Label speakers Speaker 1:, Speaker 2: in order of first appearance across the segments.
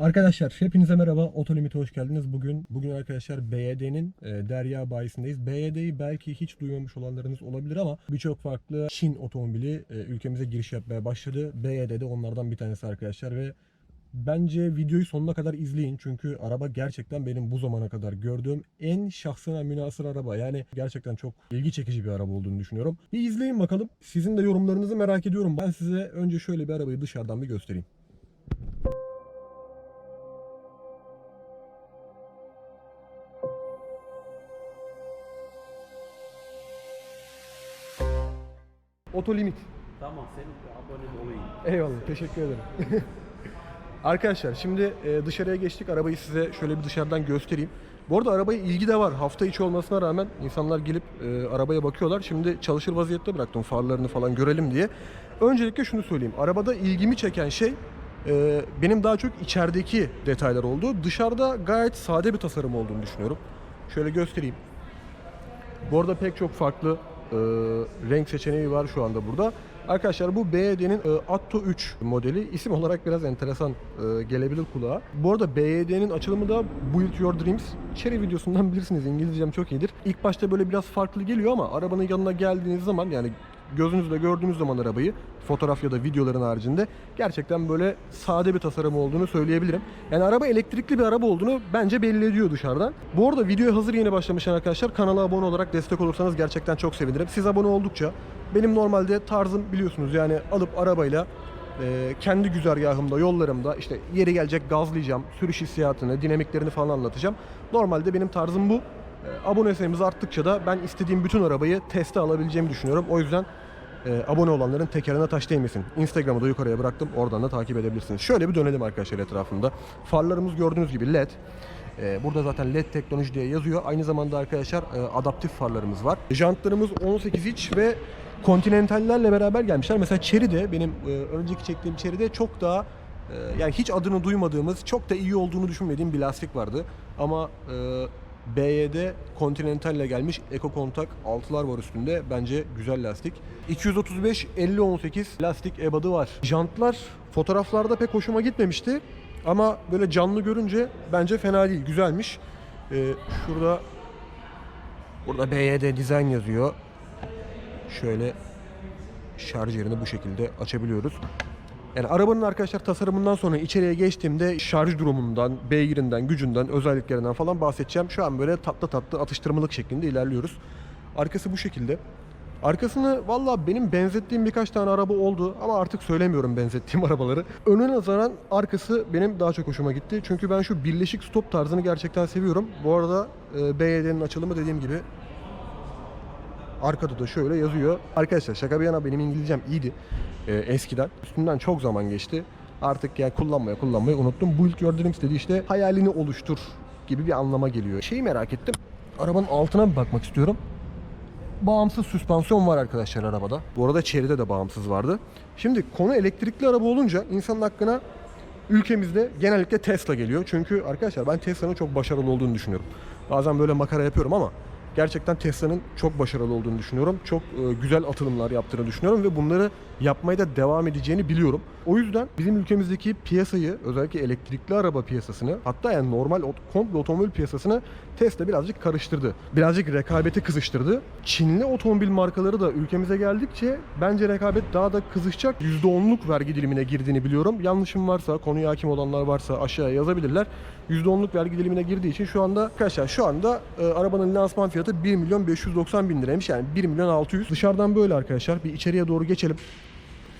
Speaker 1: Arkadaşlar hepinize merhaba. Otolimit'e hoş geldiniz. Bugün bugün arkadaşlar BYD'nin e, Derya bayisindeyiz. BYD'yi belki hiç duymamış olanlarınız olabilir ama birçok farklı Çin otomobili e, ülkemize giriş yapmaya başladı. BYD de onlardan bir tanesi arkadaşlar ve bence videoyu sonuna kadar izleyin. Çünkü araba gerçekten benim bu zamana kadar gördüğüm en şahsına münasır araba. Yani gerçekten çok ilgi çekici bir araba olduğunu düşünüyorum. Bir izleyin bakalım. Sizin de yorumlarınızı merak ediyorum. Ben size önce şöyle bir arabayı dışarıdan bir göstereyim. Otolimit.
Speaker 2: Tamam senin bir abonen olayım.
Speaker 1: Eyvallah teşekkür ederim. Arkadaşlar şimdi e, dışarıya geçtik. Arabayı size şöyle bir dışarıdan göstereyim. Bu arada arabaya ilgi de var. Hafta içi olmasına rağmen insanlar gelip e, arabaya bakıyorlar. Şimdi çalışır vaziyette bıraktım farlarını falan görelim diye. Öncelikle şunu söyleyeyim. Arabada ilgimi çeken şey e, benim daha çok içerideki detaylar oldu. Dışarıda gayet sade bir tasarım olduğunu düşünüyorum. Şöyle göstereyim. Bu arada pek çok farklı e, renk seçeneği var şu anda burada. Arkadaşlar bu BYD'nin e, Atto 3 modeli. İsim olarak biraz enteresan e, gelebilir kulağa. Bu arada BYD'nin açılımı da Build Your Dreams. Cherry videosundan bilirsiniz İngilizcem çok iyidir. İlk başta böyle biraz farklı geliyor ama arabanın yanına geldiğiniz zaman yani gözünüzle gördüğünüz zaman arabayı fotoğraf ya da videoların haricinde gerçekten böyle sade bir tasarım olduğunu söyleyebilirim. Yani araba elektrikli bir araba olduğunu bence belli ediyor dışarıdan. Bu arada videoya hazır yeni başlamışlar arkadaşlar. Kanala abone olarak destek olursanız gerçekten çok sevinirim. Siz abone oldukça benim normalde tarzım biliyorsunuz yani alıp arabayla e, kendi güzergahımda, yollarımda işte yeri gelecek gazlayacağım, sürüş hissiyatını, dinamiklerini falan anlatacağım. Normalde benim tarzım bu. E, abone sayımız arttıkça da ben istediğim bütün arabayı teste alabileceğimi düşünüyorum. O yüzden e, abone olanların tekerine taş değmesin. Instagram'ı da yukarıya bıraktım. Oradan da takip edebilirsiniz. Şöyle bir dönelim arkadaşlar etrafında. Farlarımız gördüğünüz gibi LED. E, burada zaten LED teknoloji diye yazıyor. Aynı zamanda arkadaşlar e, adaptif farlarımız var. Jantlarımız 18 inç ve Continental'lerle beraber gelmişler. Mesela Chery'de benim e, önceki çektiğim Chery'de çok daha e, yani hiç adını duymadığımız, çok da iyi olduğunu düşünmediğim bir lastik vardı. Ama e, BYD Continental ile gelmiş Eco Kontak 6'lar var üstünde. Bence güzel lastik. 235 50 18 lastik ebadı var. Jantlar fotoğraflarda pek hoşuma gitmemişti. Ama böyle canlı görünce bence fena değil, güzelmiş. Ee, şurada burada BYD Design yazıyor. Şöyle şarj yerini bu şekilde açabiliyoruz. Yani arabanın arkadaşlar tasarımından sonra içeriye geçtiğimde şarj durumundan, beygirinden, gücünden, özelliklerinden falan bahsedeceğim. Şu an böyle tatlı tatlı atıştırmalık şeklinde ilerliyoruz. Arkası bu şekilde. Arkasını valla benim benzettiğim birkaç tane araba oldu ama artık söylemiyorum benzettiğim arabaları. Önüne nazaran arkası benim daha çok hoşuma gitti. Çünkü ben şu birleşik stop tarzını gerçekten seviyorum. Bu arada e, BYD'nin açılımı dediğim gibi Arkada da şöyle yazıyor. Arkadaşlar şaka bir yana benim İngilizcem iyiydi e, eskiden. Üstünden çok zaman geçti. Artık yani kullanmaya kullanmayı unuttum. Build Your Dreams dedi işte hayalini oluştur gibi bir anlama geliyor. Şeyi merak ettim. Arabanın altına bir bakmak istiyorum. Bağımsız süspansiyon var arkadaşlar arabada. Bu arada Chery'de de bağımsız vardı. Şimdi konu elektrikli araba olunca insanın hakkına ülkemizde genellikle Tesla geliyor. Çünkü arkadaşlar ben Tesla'nın çok başarılı olduğunu düşünüyorum. Bazen böyle makara yapıyorum ama gerçekten Tesla'nın çok başarılı olduğunu düşünüyorum. Çok e, güzel atılımlar yaptığını düşünüyorum ve bunları yapmaya da devam edeceğini biliyorum. O yüzden bizim ülkemizdeki piyasayı özellikle elektrikli araba piyasasını hatta yani normal komple otomobil piyasasını Tesla birazcık karıştırdı. Birazcık rekabeti kızıştırdı. Çinli otomobil markaları da ülkemize geldikçe bence rekabet daha da kızışacak. %10'luk vergi dilimine girdiğini biliyorum. Yanlışım varsa, konuya hakim olanlar varsa aşağıya yazabilirler. %10'luk vergi dilimine girdiği için şu anda arkadaşlar şu anda e, arabanın lansman fiyatı 1 milyon 590 bin liraymış. Yani 1 milyon 600. Dışarıdan böyle arkadaşlar. Bir içeriye doğru geçelim.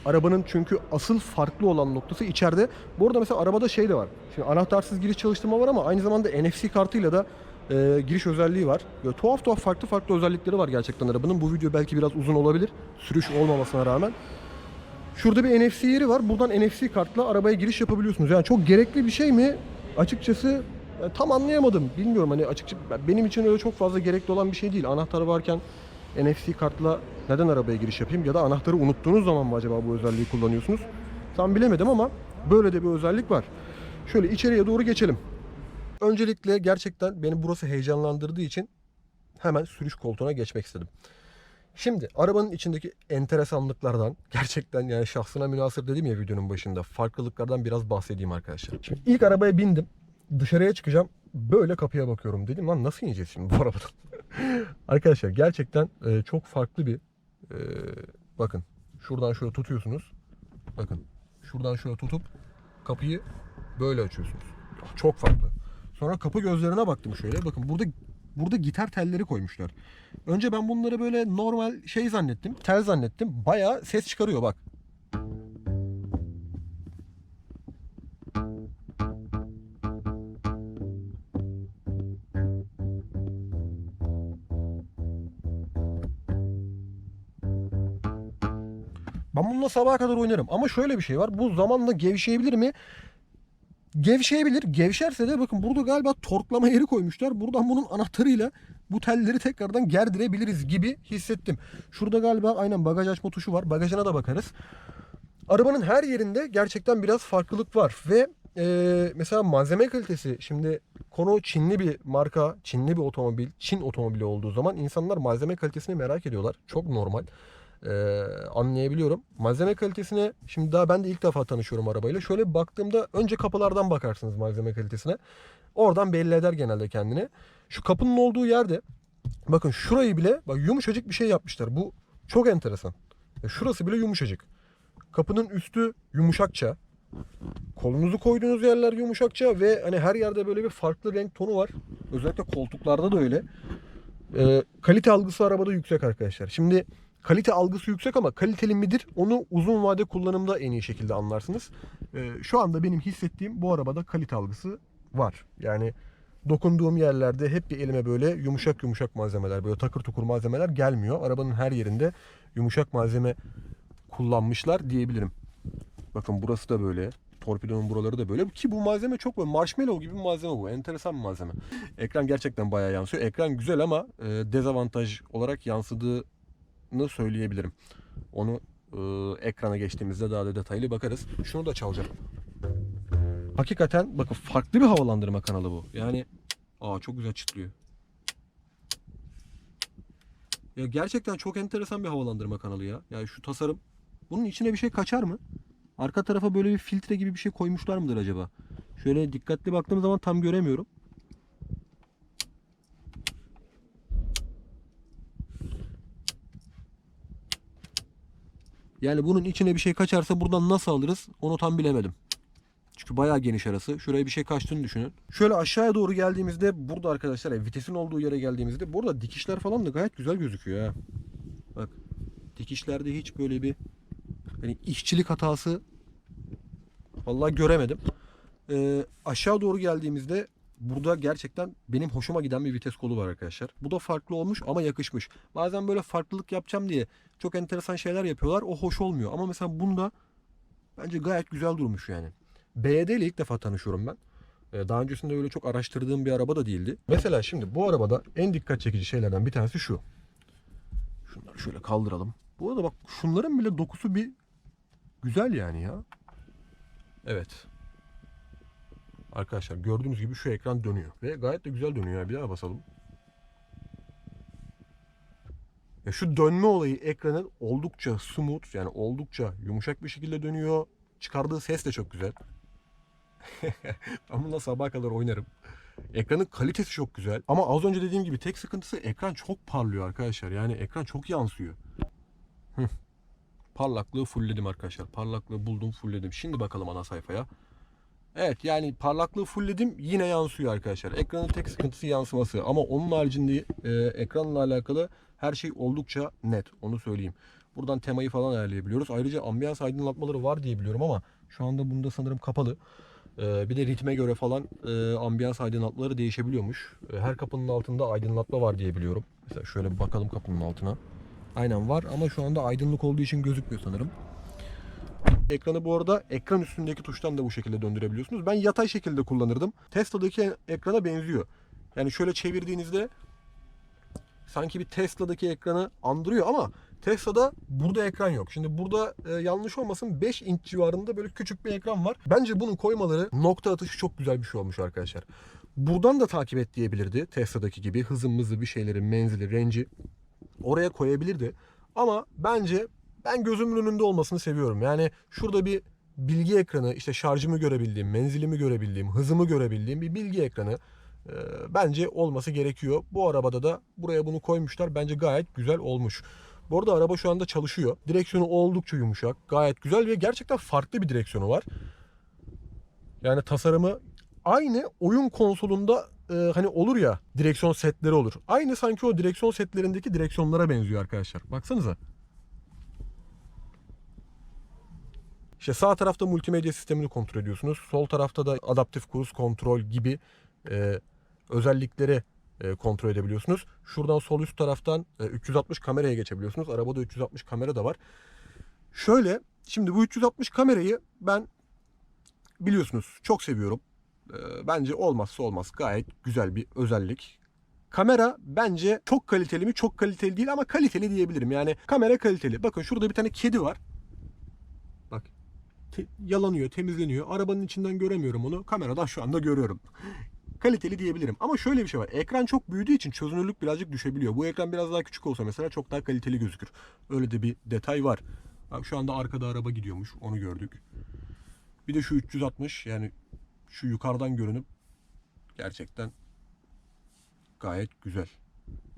Speaker 1: Arabanın çünkü asıl farklı olan noktası içeride. Bu arada mesela arabada şey de var. Şimdi anahtarsız giriş çalıştırma var ama aynı zamanda NFC kartıyla da e, giriş özelliği var. Böyle tuhaf tuhaf farklı farklı özellikleri var gerçekten arabanın. Bu video belki biraz uzun olabilir. Sürüş olmamasına rağmen. Şurada bir NFC yeri var. Buradan NFC kartla arabaya giriş yapabiliyorsunuz. Yani çok gerekli bir şey mi? Açıkçası e, tam anlayamadım. Bilmiyorum hani açıkça benim için öyle çok fazla gerekli olan bir şey değil. Anahtar varken NFC kartla neden arabaya giriş yapayım ya da anahtarı unuttuğunuz zaman mı acaba bu özelliği kullanıyorsunuz? Tam bilemedim ama böyle de bir özellik var. Şöyle içeriye doğru geçelim. Öncelikle gerçekten beni burası heyecanlandırdığı için hemen sürüş koltuğuna geçmek istedim. Şimdi arabanın içindeki enteresanlıklardan gerçekten yani şahsına münasır dedim ya videonun başında farklılıklardan biraz bahsedeyim arkadaşlar. Şimdi ilk arabaya bindim. Dışarıya çıkacağım. Böyle kapıya bakıyorum. Dedim lan nasıl ineceğiz şimdi bu arabadan? arkadaşlar gerçekten e, çok farklı bir e, bakın şuradan şöyle tutuyorsunuz. Bakın şuradan şöyle tutup kapıyı böyle açıyorsunuz. Çok farklı. Sonra kapı gözlerine baktım şöyle. Bakın burada burada gitar telleri koymuşlar. Önce ben bunları böyle normal şey zannettim. Tel zannettim. Bayağı ses çıkarıyor bak. Ben bununla sabaha kadar oynarım. Ama şöyle bir şey var. Bu zamanla gevşeyebilir mi? Gevşeyebilir. Gevşerse de bakın burada galiba torklama yeri koymuşlar. Buradan bunun anahtarıyla bu telleri tekrardan gerdirebiliriz gibi hissettim. Şurada galiba aynen bagaj açma tuşu var. Bagajına da bakarız. Arabanın her yerinde gerçekten biraz farklılık var ve e, mesela malzeme kalitesi şimdi konu Çinli bir marka, Çinli bir otomobil, Çin otomobili olduğu zaman insanlar malzeme kalitesini merak ediyorlar. Çok normal. E, anlayabiliyorum. Malzeme kalitesine şimdi daha ben de ilk defa tanışıyorum arabayla. Şöyle baktığımda önce kapılardan bakarsınız malzeme kalitesine. Oradan belli eder genelde kendini. Şu kapının olduğu yerde bakın şurayı bile bak yumuşacık bir şey yapmışlar. Bu çok enteresan. Ya Şurası bile yumuşacık. Kapının üstü yumuşakça. Kolunuzu koyduğunuz yerler yumuşakça ve hani her yerde böyle bir farklı renk tonu var. Özellikle koltuklarda da öyle. Ee, kalite algısı arabada yüksek arkadaşlar. Şimdi kalite algısı yüksek ama kaliteli midir onu uzun vade kullanımda en iyi şekilde anlarsınız. Ee, şu anda benim hissettiğim bu arabada kalite algısı var. Yani dokunduğum yerlerde hep bir elime böyle yumuşak yumuşak malzemeler, böyle takır tukur malzemeler gelmiyor. Arabanın her yerinde yumuşak malzeme kullanmışlar diyebilirim. Bakın burası da böyle. Torpidonun buraları da böyle. Ki bu malzeme çok böyle marshmallow gibi bir malzeme bu. Enteresan bir malzeme. Ekran gerçekten bayağı yansıyor. Ekran güzel ama e, dezavantaj olarak yansıdığını söyleyebilirim. Onu e, ekrana geçtiğimizde daha da detaylı bakarız. Şunu da çalacağım. Hakikaten bakın farklı bir havalandırma kanalı bu. Yani aa çok güzel çıtlıyor. Ya gerçekten çok enteresan bir havalandırma kanalı ya. Yani şu tasarım. Bunun içine bir şey kaçar mı? Arka tarafa böyle bir filtre gibi bir şey koymuşlar mıdır acaba? Şöyle dikkatli baktığım zaman tam göremiyorum. Yani bunun içine bir şey kaçarsa buradan nasıl alırız onu tam bilemedim. Çünkü bayağı geniş arası. Şuraya bir şey kaçtığını düşünün. Şöyle aşağıya doğru geldiğimizde burada arkadaşlar yani vitesin olduğu yere geldiğimizde burada dikişler falan da gayet güzel gözüküyor ha. Bak dikişlerde hiç böyle bir hani işçilik hatası vallahi göremedim. Ee, aşağı doğru geldiğimizde burada gerçekten benim hoşuma giden bir vites kolu var arkadaşlar. Bu da farklı olmuş ama yakışmış. Bazen böyle farklılık yapacağım diye çok enteresan şeyler yapıyorlar. O hoş olmuyor. Ama mesela bunda bence gayet güzel durmuş yani. BYD ile ilk defa tanışıyorum ben. Ee, Daha öncesinde öyle çok araştırdığım bir araba da değildi. Mesela şimdi bu arabada en dikkat çekici şeylerden bir tanesi şu. Şunları şöyle kaldıralım. Bu arada bak şunların bile dokusu bir güzel yani ya. Evet. Arkadaşlar gördüğünüz gibi şu ekran dönüyor. Ve gayet de güzel dönüyor. Bir daha basalım. Ya şu dönme olayı ekranın oldukça smooth yani oldukça yumuşak bir şekilde dönüyor. Çıkardığı ses de çok güzel. ben bununla sabaha kadar oynarım. Ekranın kalitesi çok güzel. Ama az önce dediğim gibi tek sıkıntısı ekran çok parlıyor arkadaşlar. Yani ekran çok yansıyor. Parlaklığı fullledim arkadaşlar. Parlaklığı buldum fullledim. Şimdi bakalım ana sayfaya. Evet yani parlaklığı fullledim yine yansıyor arkadaşlar. Ekranın tek sıkıntısı yansıması. Ama onun haricinde e, ekranla alakalı her şey oldukça net. Onu söyleyeyim. Buradan temayı falan ayarlayabiliyoruz. Ayrıca ambiyans aydınlatmaları var diye biliyorum ama şu anda bunda sanırım kapalı. Ee, bir de ritme göre falan e, ambiyans aydınlatmaları değişebiliyormuş. E, her kapının altında aydınlatma var diye biliyorum. Mesela şöyle bir bakalım kapının altına. Aynen var ama şu anda aydınlık olduğu için gözükmüyor sanırım. Ekranı bu arada ekran üstündeki tuştan da bu şekilde döndürebiliyorsunuz. Ben yatay şekilde kullanırdım. Tesla'daki ekrana benziyor. Yani şöyle çevirdiğinizde sanki bir Tesla'daki ekranı andırıyor ama Tesla'da burada ekran yok. Şimdi burada e, yanlış olmasın 5 inç civarında böyle küçük bir ekran var. Bence bunu koymaları nokta atışı çok güzel bir şey olmuş arkadaşlar. Buradan da takip et diyebilirdi Tesla'daki gibi hızı mızı bir şeyleri, menzili, range'i oraya koyabilirdi. Ama bence ben gözümün önünde olmasını seviyorum. Yani şurada bir bilgi ekranı, işte şarjımı görebildiğim, menzilimi görebildiğim, hızımı görebildiğim bir bilgi ekranı e, bence olması gerekiyor. Bu arabada da buraya bunu koymuşlar. Bence gayet güzel olmuş. Bu arada araba şu anda çalışıyor. Direksiyonu oldukça yumuşak. Gayet güzel ve gerçekten farklı bir direksiyonu var. Yani tasarımı aynı oyun konsolunda e, hani olur ya direksiyon setleri olur. Aynı sanki o direksiyon setlerindeki direksiyonlara benziyor arkadaşlar. Baksanıza. İşte sağ tarafta multimedya sistemini kontrol ediyorsunuz. Sol tarafta da adaptif cruise kontrol gibi e, özellikleri e, kontrol edebiliyorsunuz. Şuradan sol üst taraftan e, 360 kameraya geçebiliyorsunuz. Arabada 360 kamera da var. Şöyle şimdi bu 360 kamerayı ben biliyorsunuz çok seviyorum. E, bence olmazsa olmaz. Gayet güzel bir özellik. Kamera bence çok kaliteli mi? Çok kaliteli değil ama kaliteli diyebilirim. Yani kamera kaliteli. Bakın şurada bir tane kedi var. Te- yalanıyor, temizleniyor. Arabanın içinden göremiyorum onu. Kameradan şu anda görüyorum. kaliteli diyebilirim. Ama şöyle bir şey var. Ekran çok büyüdüğü için çözünürlük birazcık düşebiliyor. Bu ekran biraz daha küçük olsa mesela çok daha kaliteli gözükür. Öyle de bir detay var. Bak şu anda arkada araba gidiyormuş. Onu gördük. Bir de şu 360 yani şu yukarıdan görünüp gerçekten gayet güzel.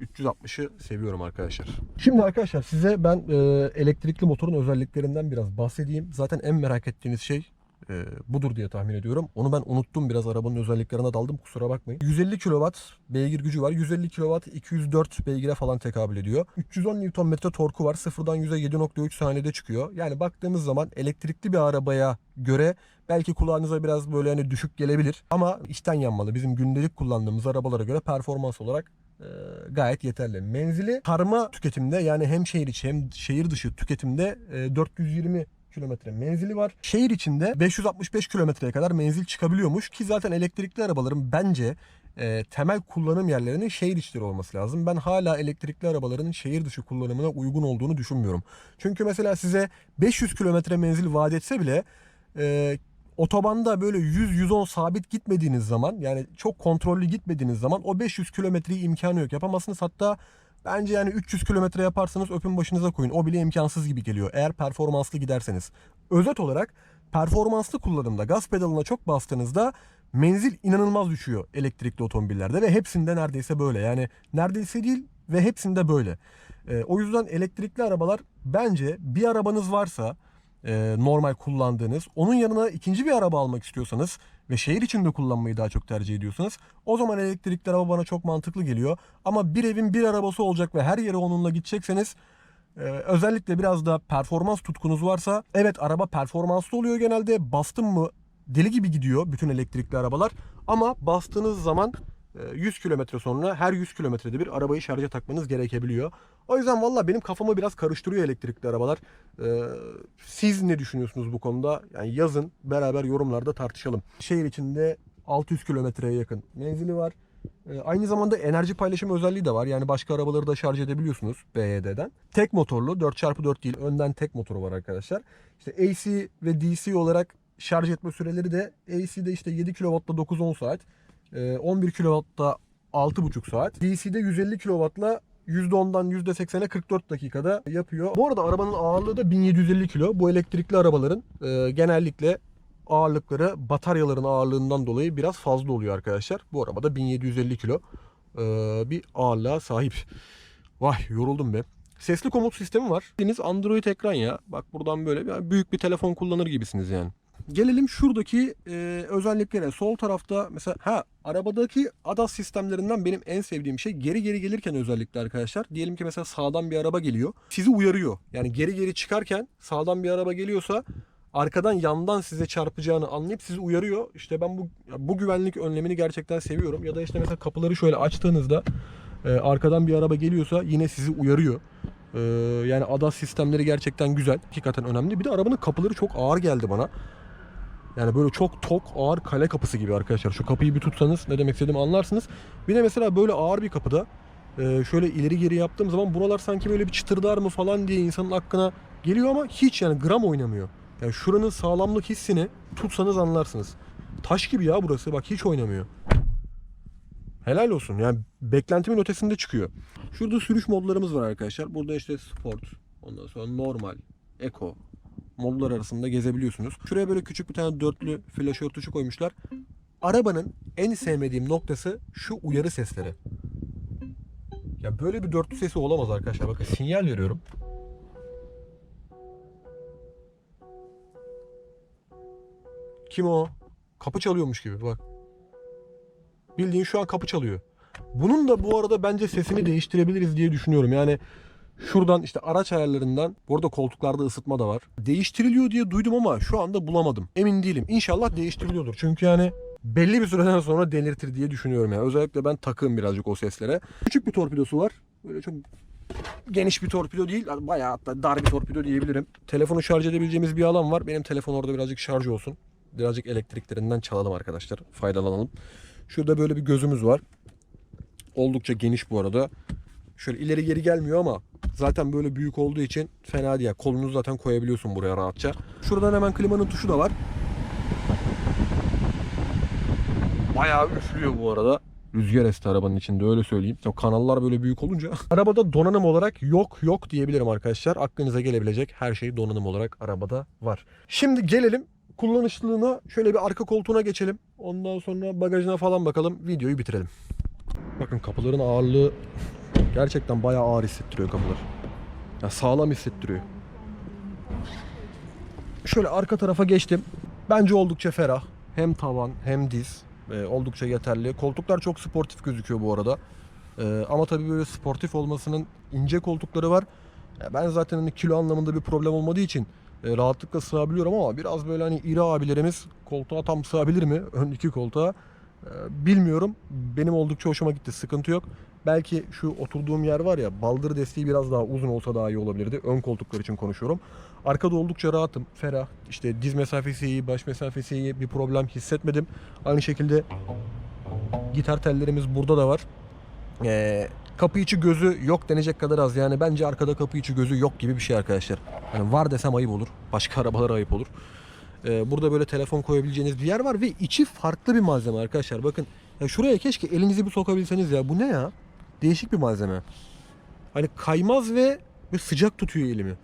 Speaker 1: 360'ı seviyorum arkadaşlar. Şimdi arkadaşlar size ben e, elektrikli motorun özelliklerinden biraz bahsedeyim. Zaten en merak ettiğiniz şey e, budur diye tahmin ediyorum. Onu ben unuttum biraz arabanın özelliklerine daldım kusura bakmayın. 150 kW beygir gücü var. 150 kW 204 beygire falan tekabül ediyor. 310 Nm torku var. Sıfırdan 100'e 7.3 saniyede çıkıyor. Yani baktığımız zaman elektrikli bir arabaya göre belki kulağınıza biraz böyle hani düşük gelebilir. Ama içten yanmalı. Bizim gündelik kullandığımız arabalara göre performans olarak gayet yeterli. Menzili karma tüketimde yani hem şehir içi hem şehir dışı tüketimde e, 420 kilometre menzili var. Şehir içinde 565 kilometreye kadar menzil çıkabiliyormuş ki zaten elektrikli arabaların bence e, temel kullanım yerlerinin şehir içleri olması lazım. Ben hala elektrikli arabaların şehir dışı kullanımına uygun olduğunu düşünmüyorum. Çünkü mesela size 500 kilometre menzil vaat etse bile e, otobanda böyle 100-110 sabit gitmediğiniz zaman yani çok kontrollü gitmediğiniz zaman o 500 kilometreyi imkanı yok. Yapamazsınız hatta bence yani 300 kilometre yaparsanız öpün başınıza koyun. O bile imkansız gibi geliyor eğer performanslı giderseniz. Özet olarak performanslı kullanımda gaz pedalına çok bastığınızda menzil inanılmaz düşüyor elektrikli otomobillerde ve hepsinde neredeyse böyle. Yani neredeyse değil ve hepsinde böyle. Ee, o yüzden elektrikli arabalar bence bir arabanız varsa e, normal kullandığınız. Onun yanına ikinci bir araba almak istiyorsanız ve şehir içinde kullanmayı daha çok tercih ediyorsanız o zaman elektrikli araba bana çok mantıklı geliyor. Ama bir evin bir arabası olacak ve her yere onunla gidecekseniz e, özellikle biraz da performans tutkunuz varsa evet araba performanslı oluyor genelde. Bastım mı deli gibi gidiyor bütün elektrikli arabalar. Ama bastığınız zaman e, 100 kilometre sonra her 100 kilometrede bir arabayı şarja takmanız gerekebiliyor. O yüzden valla benim kafamı biraz karıştırıyor elektrikli arabalar. Ee, siz ne düşünüyorsunuz bu konuda? Yani yazın beraber yorumlarda tartışalım. Şehir içinde 600 kilometreye yakın menzili var. Ee, aynı zamanda enerji paylaşımı özelliği de var. Yani başka arabaları da şarj edebiliyorsunuz BYD'den. Tek motorlu 4x4 değil önden tek motoru var arkadaşlar. İşte AC ve DC olarak şarj etme süreleri de AC'de işte 7 kW'da 9-10 saat. Ee, 11 kW'da 6,5 saat. DC'de 150 kW'la %10'dan %80'e 44 dakikada yapıyor. Bu arada arabanın ağırlığı da 1750 kilo. Bu elektrikli arabaların e, genellikle ağırlıkları bataryaların ağırlığından dolayı biraz fazla oluyor arkadaşlar. Bu arabada 1750 kilo e, bir ağırlığa sahip. Vay yoruldum be. Sesli komut sistemi var. Bildiğiniz Android ekran ya. Bak buradan böyle büyük bir telefon kullanır gibisiniz yani. Gelelim şuradaki e, özelliklere. Sol tarafta mesela ha arabadaki ADAS sistemlerinden benim en sevdiğim şey geri geri gelirken özellikle arkadaşlar. Diyelim ki mesela sağdan bir araba geliyor. Sizi uyarıyor. Yani geri geri çıkarken sağdan bir araba geliyorsa arkadan yandan size çarpacağını anlayıp sizi uyarıyor. İşte ben bu bu güvenlik önlemini gerçekten seviyorum. Ya da işte mesela kapıları şöyle açtığınızda e, arkadan bir araba geliyorsa yine sizi uyarıyor. E, yani ADAS sistemleri gerçekten güzel. Hakikaten önemli. Bir de arabanın kapıları çok ağır geldi bana. Yani böyle çok tok ağır kale kapısı gibi arkadaşlar. Şu kapıyı bir tutsanız ne demek istediğimi anlarsınız. Bir de mesela böyle ağır bir kapıda e, şöyle ileri geri yaptığım zaman buralar sanki böyle bir çıtırdar mı falan diye insanın aklına geliyor ama hiç yani gram oynamıyor. Yani şuranın sağlamlık hissini tutsanız anlarsınız. Taş gibi ya burası bak hiç oynamıyor. Helal olsun yani beklentimin ötesinde çıkıyor. Şurada sürüş modlarımız var arkadaşlar. Burada işte sport, Ondan sonra normal, eko modlar arasında gezebiliyorsunuz. Şuraya böyle küçük bir tane dörtlü flaşör tuşu koymuşlar. Arabanın en sevmediğim noktası şu uyarı sesleri. Ya böyle bir dörtlü sesi olamaz arkadaşlar. Bakın sinyal veriyorum. Kim o? Kapı çalıyormuş gibi bak. Bildiğin şu an kapı çalıyor. Bunun da bu arada bence sesini değiştirebiliriz diye düşünüyorum. Yani şuradan işte araç ayarlarından burada koltuklarda ısıtma da var. Değiştiriliyor diye duydum ama şu anda bulamadım. Emin değilim. İnşallah değiştiriliyordur. Çünkü yani belli bir süreden sonra delirtir diye düşünüyorum yani. Özellikle ben takığım birazcık o seslere. Küçük bir torpidosu var. Böyle çok geniş bir torpido değil. Bayağı hatta dar bir torpido diyebilirim. Telefonu şarj edebileceğimiz bir alan var. Benim telefon orada birazcık şarj olsun. Birazcık elektriklerinden çalalım arkadaşlar. Faydalanalım. Şurada böyle bir gözümüz var. Oldukça geniş bu arada. Şöyle ileri geri gelmiyor ama zaten böyle büyük olduğu için fena değil. Kolunu zaten koyabiliyorsun buraya rahatça. Şuradan hemen klimanın tuşu da var. Bayağı üflüyor bu arada. Rüzgar esti arabanın içinde öyle söyleyeyim. O kanallar böyle büyük olunca. Arabada donanım olarak yok yok diyebilirim arkadaşlar. Aklınıza gelebilecek her şey donanım olarak arabada var. Şimdi gelelim kullanışlılığına şöyle bir arka koltuğuna geçelim. Ondan sonra bagajına falan bakalım. Videoyu bitirelim. Bakın kapıların ağırlığı gerçekten bayağı ağır hissettiriyor kapılar. Ya sağlam hissettiriyor. Şöyle arka tarafa geçtim. Bence oldukça ferah. Hem tavan hem diz. Ee, oldukça yeterli. Koltuklar çok sportif gözüküyor bu arada. Ee, ama tabii böyle sportif olmasının ince koltukları var. Ya ben zaten hani kilo anlamında bir problem olmadığı için e, rahatlıkla sığabiliyorum ama biraz böyle hani iri abilerimiz koltuğa tam sığabilir mi? Ön iki koltuğa. Ee, bilmiyorum. Benim oldukça hoşuma gitti. Sıkıntı yok. Belki şu oturduğum yer var ya baldır desteği biraz daha uzun olsa daha iyi olabilirdi. Ön koltuklar için konuşuyorum. Arkada oldukça rahatım. Ferah. İşte diz mesafesi iyi, baş mesafesi iyi. Bir problem hissetmedim. Aynı şekilde gitar tellerimiz burada da var. Ee, kapı içi gözü yok denecek kadar az. Yani bence arkada kapı içi gözü yok gibi bir şey arkadaşlar. Hani var desem ayıp olur. Başka arabalara ayıp olur. Ee, burada böyle telefon koyabileceğiniz bir yer var ve içi farklı bir malzeme arkadaşlar. Bakın ya şuraya keşke elinizi bir sokabilseniz ya. Bu ne ya? Değişik bir malzeme. Hani kaymaz ve, ve sıcak tutuyor elimi.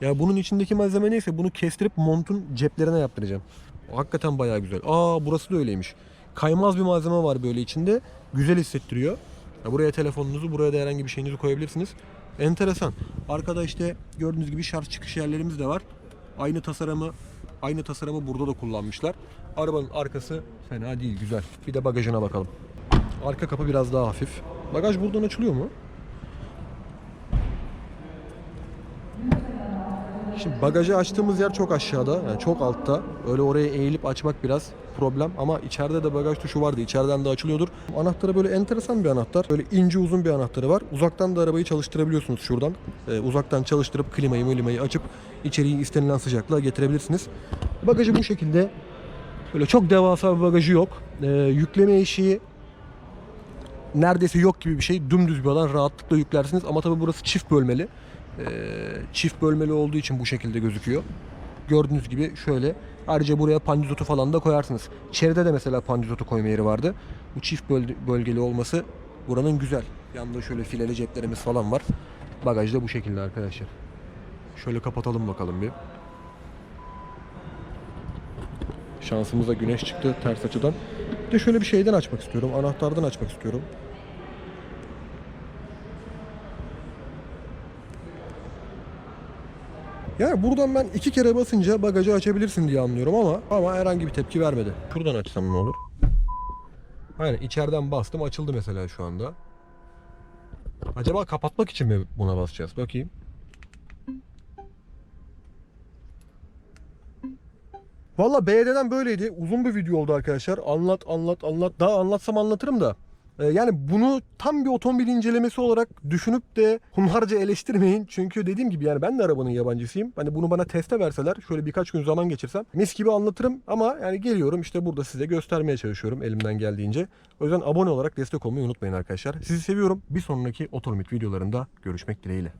Speaker 1: Ya bunun içindeki malzeme neyse bunu kestirip montun ceplerine yaptıracağım. Hakikaten bayağı güzel. Aa burası da öyleymiş. Kaymaz bir malzeme var böyle içinde. Güzel hissettiriyor. Ya buraya telefonunuzu, buraya da herhangi bir şeyinizi koyabilirsiniz. Enteresan. Arkada işte gördüğünüz gibi şarj çıkış yerlerimiz de var. Aynı tasarımı aynı tasarımı burada da kullanmışlar. Arabanın arkası fena değil, güzel. Bir de bagajına bakalım. Arka kapı biraz daha hafif. Bagaj buradan açılıyor mu? Şimdi bagajı açtığımız yer çok aşağıda, yani çok altta. Öyle oraya eğilip açmak biraz problem ama içeride de bagaj tuşu vardı. İçeriden de açılıyordur. Anahtarı böyle enteresan bir anahtar. Böyle ince uzun bir anahtarı var. Uzaktan da arabayı çalıştırabiliyorsunuz şuradan. Ee, uzaktan çalıştırıp klimayı klimayı açıp içeriği istenilen sıcaklığa getirebilirsiniz. Bagajı bu şekilde. Böyle çok devasa bir bagajı yok. Ee, yükleme eşiği neredeyse yok gibi bir şey. Dümdüz bir alan rahatlıkla yüklersiniz. Ama tabii burası çift bölmeli. Ee, çift bölmeli olduğu için bu şekilde gözüküyor. Gördüğünüz gibi şöyle. Ayrıca buraya pandizotu falan da koyarsınız. İçeride de mesela pandizotu koyma yeri vardı. Bu çift böl- bölgeli olması buranın güzel. Yanında şöyle fileli ceplerimiz falan var. Bagaj da bu şekilde arkadaşlar. Şöyle kapatalım bakalım bir. Şansımıza güneş çıktı ters açıdan. De şöyle bir şeyden açmak istiyorum. Anahtardan açmak istiyorum. Yani buradan ben iki kere basınca bagajı açabilirsin diye anlıyorum ama ama herhangi bir tepki vermedi. Şuradan açsam ne olur? Aynen içeriden bastım açıldı mesela şu anda. Acaba kapatmak için mi buna basacağız? Bakayım. Valla BYD'den böyleydi. Uzun bir video oldu arkadaşlar. Anlat anlat anlat. Daha anlatsam anlatırım da. Ee, yani bunu tam bir otomobil incelemesi olarak düşünüp de hunharca eleştirmeyin. Çünkü dediğim gibi yani ben de arabanın yabancısıyım. Hani bunu bana teste verseler şöyle birkaç gün zaman geçirsem mis gibi anlatırım. Ama yani geliyorum işte burada size göstermeye çalışıyorum elimden geldiğince. O yüzden abone olarak destek olmayı unutmayın arkadaşlar. Sizi seviyorum. Bir sonraki otomobil videolarında görüşmek dileğiyle.